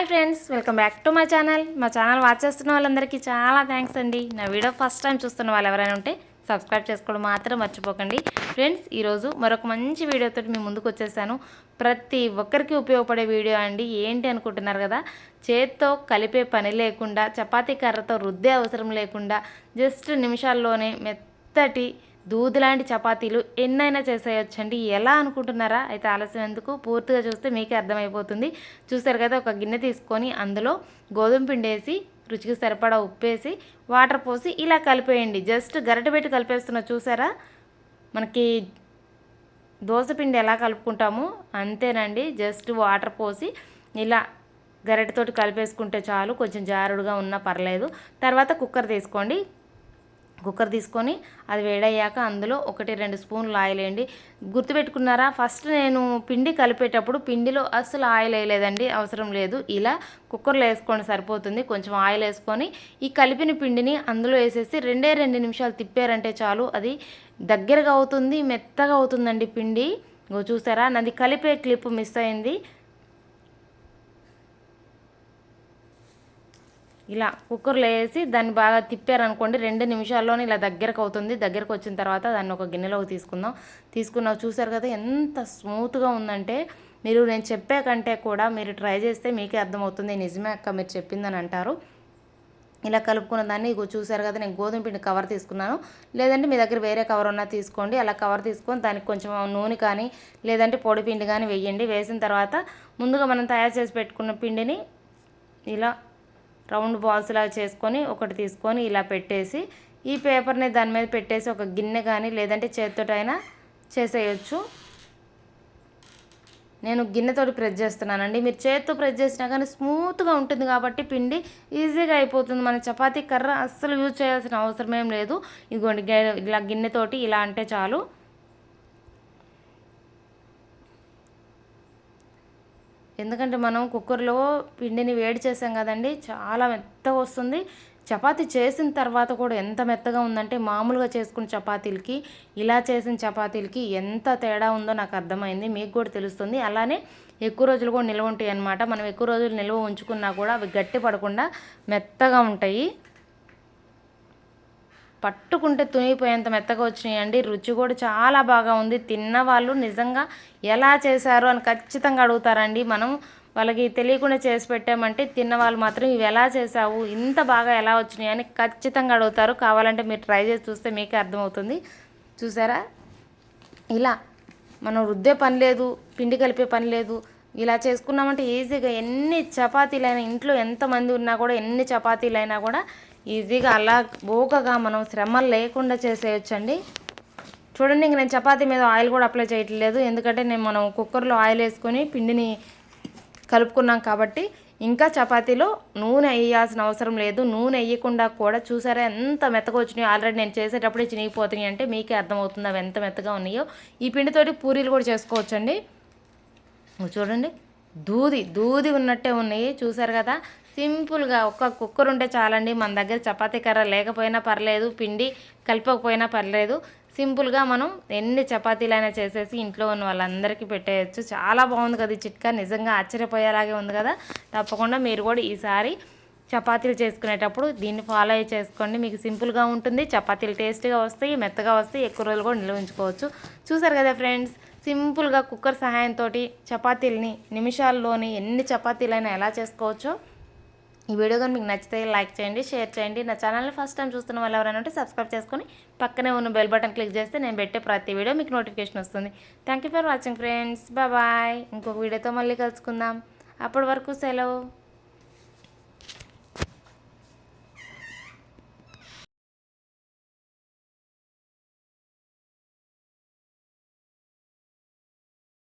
Hi friends welcome back to మా channel. మా channel watch చేస్తున్న వాళ్ళందరికీ చాలా థ్యాంక్స్ అండి. నా వీడియో ఫస్ట్ టైం చూస్తున్న వాళ్ళు ఎవరైనా ఉంటే సబ్స్క్రైబ్ చేసుకోవడం మాత్రం మర్చిపోకండి. ఫ్రెండ్స్ ఈరోజు మరొక మంచి వీడియోతో మీ ముందుకు వచ్చేసాను. ప్రతి ఒక్కరికి ఉపయోగపడే వీడియో అండి. ఏంటి అనుకుంటున్నారు కదా? చేత్తో కలిపే పని లేకుండా చపాతీ కర్రతో రుద్దే అవసరం లేకుండా జస్ట్ నిమిషాల్లోనే మెత్తటి దూదిలాంటి చపాతీలు ఎన్నైనా చేసేయొచ్చండి. ఎలా అనుకుంటున్నారా? అయితే ఆలస్యం ఎందుకు? పూర్తిగా చూస్తే మీకే అర్థమైపోతుంది. చూసారు కదా ఒక గిన్నె తీసుకొని అందులో గోధుమ పిండి వేసి రుచికి సరిపడా ఉప్పేసి వాటర్ పోసి ఇలా కలిపేయండి. జస్ట్ గరిట పెట్టి కలిపేస్తున్నా చూసారా మనకి దోశ పిండి ఎలా కలుపుకుంటామో అంతేనండి. జస్ట్ వాటర్ పోసి ఇలా గరిటతోటి కలిపేసుకుంటే చాలు. కొంచెం జారుడుగా ఉన్నా పర్లేదు. తర్వాత కుక్కర్ తీసుకోండి. కుక్కర్ తీసుకొని అది వేడయ్యాక అందులో ఒకటి రెండు స్పూన్లు ఆయిల్ వేయండి. గుర్తుపెట్టుకున్నారా? ఫస్ట్ నేను పిండి కలిపేటప్పుడు పిండిలో అస్సలు ఆయిల్ వేయలేదండి అవసరం లేదు. ఇలా కుక్కర్లో వేసుకోండి సరిపోతుంది. కొంచెం ఆయిల్ వేసుకొని ఈ కలిపిన పిండిని అందులో వేసేసి రెండే రెండు నిమిషాలు తిప్పారంటే చాలు. అది దగ్గరగా అవుతుంది మెత్తగా అవుతుందండి పిండి. చూసారా? నాది కలిపే క్లిప్ మిస్ అయింది. ఇలా కుక్కర్లో వేసి దాన్ని బాగా తిప్పారనుకోండి రెండు నిమిషాల్లోనే ఇలా దగ్గరకు అవుతుంది. దగ్గరకు వచ్చిన తర్వాత దాన్ని ఒక గిన్నెలోకి తీసుకుందాం. తీసుకున్నావు చూసారు కదా ఎంత స్మూత్గా ఉందంటే మీరు నేను చెప్పే కంటే కూడా మీరు ట్రై చేస్తే మీకే అర్థమవుతుంది. నిజమే అక్క మీరు చెప్పిందని అంటారు. ఇలా కలుపుకున్న దాన్ని ఇగో చూసారు కదా నేను గోధుమ పిండి కవర్ తీసుకున్నాను. లేదంటే మీ దగ్గర వేరే కవర్ ఉన్నా తీసుకోండి. అలా కవర్ తీసుకొని దానికి కొంచెం నూనె కానీ లేదంటే పొడి పిండి కానీ వేయండి. వేసిన తర్వాత ముందుగా మనం తయారు చేసి పెట్టుకున్న పిండిని ఇలా రౌండ్ బాల్స్ లాగా చేసుకొని ఒకటి తీసుకొని ఇలా పెట్టేసి ఈ పేపర్ని దాని మీద పెట్టేసి ఒక గిన్నె కానీ లేదంటే చేతితోటైనా చేసేయచ్చు. నేను గిన్నెతోటి ప్రెస్ చేస్తున్నానండి. మీరు చేతితో ప్రెస్ చేసినా కానీ స్మూత్గా ఉంటుంది కాబట్టి పిండి ఈజీగా అయిపోతుంది. మన చపాతీ కర్ర అస్సలు యూజ్ చేయాల్సిన అవసరం ఏం లేదు. ఇదిగోండి ఇలా గిన్నెతోటి ఇలా అంటే చాలు. ఎందుకంటే మనం కుక్కర్లో పిండిని వేడి చేసాం కదండి చాలా మెత్తగా వస్తుంది. చపాతీ చేసిన తర్వాత కూడా ఎంత మెత్తగా ఉందంటే మామూలుగా చేసుకున్న చపాతీలకి ఇలా చేసిన చపాతీలకి ఎంత తేడా ఉందో నాకు అర్థమైంది మీకు కూడా తెలుస్తుంది. అలానే ఎక్కువ రోజులు కూడా నిల్వ ఉంటాయి అన్నమాట. మనం ఎక్కువ రోజులు నిల్వ ఉంచుకున్నా కూడా అవి గట్టి పడకుండా మెత్తగా ఉంటాయి. పట్టుకుంటే తునిగిపోయేంత మెత్తగా వచ్చినాయండి. రుచి కూడా చాలా బాగా ఉంది. తిన్న వాళ్ళు నిజంగా ఎలా చేశారు అని ఖచ్చితంగా అడుగుతారండి. మనం వాళ్ళకి తెలియకుండా చేసి పెట్టామంటే తిన్న వాళ్ళు మాత్రం ఇవి ఎలా చేసావు ఇంత బాగా ఎలా వచ్చినాయి? అని ఖచ్చితంగా అడుగుతారు. కావాలంటే మీరు ట్రై చేసి చూస్తే మీకే అర్థమవుతుంది. చూసారా? ఇలా మనం రుద్దే పని లేదు పిండి కలిపే పని లేదు. ఇలా చేసుకున్నామంటే ఈజీగా ఎన్ని చపాతీలైనా ఇంట్లో ఎంతమంది ఉన్నా కూడా ఎన్ని చపాతీలైనా కూడా ఈజీగా అలా బోకగా మనం శ్రమ లేకుండా చేసేయచ్చండి. చూడండి ఇంక నేను చపాతీ మీద ఆయిల్ కూడా అప్లై చేయట్లేదు. ఎందుకంటే నేను మనం కుక్కర్లో ఆయిల్ వేసుకొని పిండిని కలుపుకున్నాం కాబట్టి ఇంకా చపాతీలో నూనె వేయాల్సిన అవసరం లేదు. నూనె వేయకుండా కూడా చూసారా ఎంత మెత్తగా వచ్చినాయో. ఆల్రెడీ నేను చేసేటప్పుడే చినిగిపోతున్నాయి అంటే మీకే అర్థమవుతుంది అవి ఎంత మెత్తగా ఉన్నాయో. ఈ పిండితోటి పూరీలు కూడా చేసుకోవచ్చండి. చూడండి దూది దూది ఉన్నట్టే ఉన్నాయి. చూసారు కదా సింపుల్గా ఒక్క కుక్కర్ ఉంటే చాలండి. మన దగ్గర చపాతీ కర్ర లేకపోయినా పర్లేదు పిండి కలపకపోయినా పర్లేదు. సింపుల్గా మనం ఎన్ని చపాతీలైనా చేసేసి ఇంట్లో ఉన్న వాళ్ళందరికీ పెట్టేయచ్చు. చాలా బాగుంది కదా ఈ చిట్కా. నిజంగా ఆశ్చర్యపోయేలాగే ఉంది కదా. తప్పకుండా మీరు కూడా ఈసారి చపాతీలు చేసుకునేటప్పుడు దీన్ని ఫాలో అయ్యి చేసుకోండి. మీకు సింపుల్గా ఉంటుంది. చపాతీలు టేస్ట్గా వస్తాయి మెత్తగా వస్తాయి. ఎక్కువ రోజులు కూడా నిల్వ ఉంచుకోవచ్చు. చూసారు కదా ఫ్రెండ్స్ సింపుల్గా కుక్కర్ సహాయంతో చపాతీలని నిమిషాల్లోని ఎన్ని చపాతీలైనా ఎలా చేసుకోవచ్చో. ఈ వీడియో కానీ మీకు నచ్చితే లైక్ చేయండి షేర్ చేయండి. నా ఛానల్ని ఫస్ట్ టైం చూస్తున్న వాళ్ళు ఎవరైనా ఉంటే సబ్స్క్రైబ్ చేసుకొని పక్కనే ఉన్న బెల్ బటన్ క్లిక్ చేస్తే నేను పెట్టే ప్రతి వీడియో మీకు నోటిఫికేషన్ వస్తుంది. Thank you for watching friends bye ఇంకొక వీడియోతో మళ్ళీ కలుసుకుందాం. అప్పటి వరకు సెలవు.